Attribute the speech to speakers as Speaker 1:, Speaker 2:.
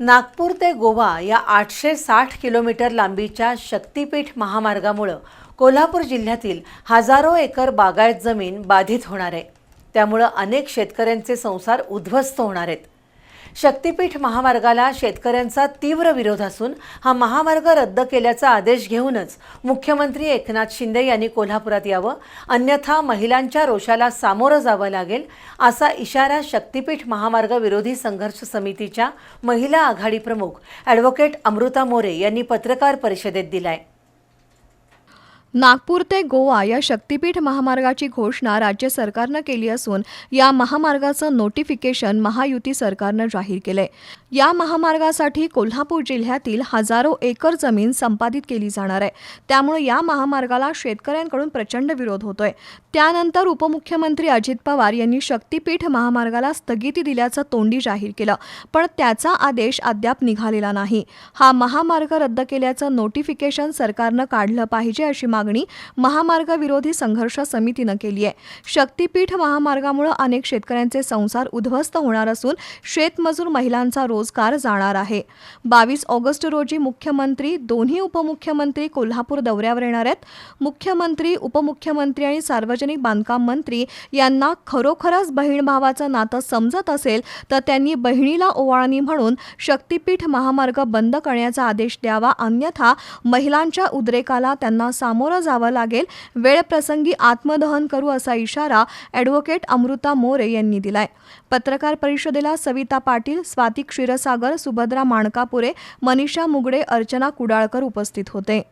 Speaker 1: नागपूर ते गोवा या आठशे साठ किलोमीटर लांबीच्या शक्तीपीठ महामार्गामुळं कोल्हापूर जिल्ह्यातील हजारो एकर बागायत जमीन बाधित होणार आहे. त्यामुळं अनेक शेतकऱ्यांचे संसार उद्ध्वस्त होणार आहेत. शक्तीपीठ महामार्गाला शेतकऱ्यांचा तीव्र विरोध असून हा महामार्ग रद्द केल्याचा आदेश घेऊनच मुख्यमंत्री एकनाथ शिंदे यांनी कोल्हापुरात यावं अन्यथा महिलांच्या रोषाला सामोरं जावं लागेल असा इशारा शक्तीपीठ महामार्ग विरोधी संघर्ष समितीच्या महिला आघाडी प्रमुख ॲडव्होकेट अमृता मोरे यांनी पत्रकार परिषदेत दिलाय.
Speaker 2: नागपूर ते गोवा या शक्तीपीठ महामार्गाची घोषणा राज्य सरकारनं केली असून या महामार्गाचं नोटिफिकेशन महायुती सरकारनं जाहीर केलंय. या महामार्गासाठी कोल्हापूर जिल्ह्यातील हजारो एकर जमीन संपादित केली जाणार आहे. त्यामुळे या महामार्गाला शेतकऱ्यांकडून प्रचंड विरोध होतोय. त्यानंतर उपमुख्यमंत्री अजित पवार यांनी शक्तीपीठ महामार्गाला स्थगिती दिल्याचं तोंडी जाहीर केलं पण त्याचा आदेश अद्याप निघालेला नाही. हा महामार्ग रद्द केल्याचं नोटिफिकेशन सरकारनं काढलं पाहिजे अशी मागणी महामार्ग विरोधी संघर्ष समितीनं केली आहे. शक्तीपीठ महामार्गामुळे अनेक शेतकऱ्यांचे संसार उद्ध्वस्त होणार असून शेतमजूर महिलांचा रोजगार जाणार आहे. बावीस ऑगस्ट रोजी मुख्यमंत्री दोन्ही उपमुख्यमंत्री कोल्हापूर दौऱ्यावर येणार आहेत. मुख्यमंत्री उपमुख्यमंत्री आणि सार्वजनिक बांधकाम मंत्री यांना खरोखरच बहीण भावाचं नातं समजत असेल तर त्यांनी बहिणीला ओवाळणी म्हणून शक्तीपीठ महामार्ग बंद करण्याचा आदेश द्यावा. अन्यथा महिलांच्या उद्रेकाला त्यांना सामोरं जावं लागेल. वेळप्रसंगी आत्मदहन करू असा इशारा ॲडव्होकेट अमृता मोरे यांनी दिलाय. पत्रकार परिषदेला सविता पाटील स्वाती क्षीरसागर सुभद्रा माणकापुरे मनीषा मुगडे अर्चना कुडाळकर उपस्थित होते.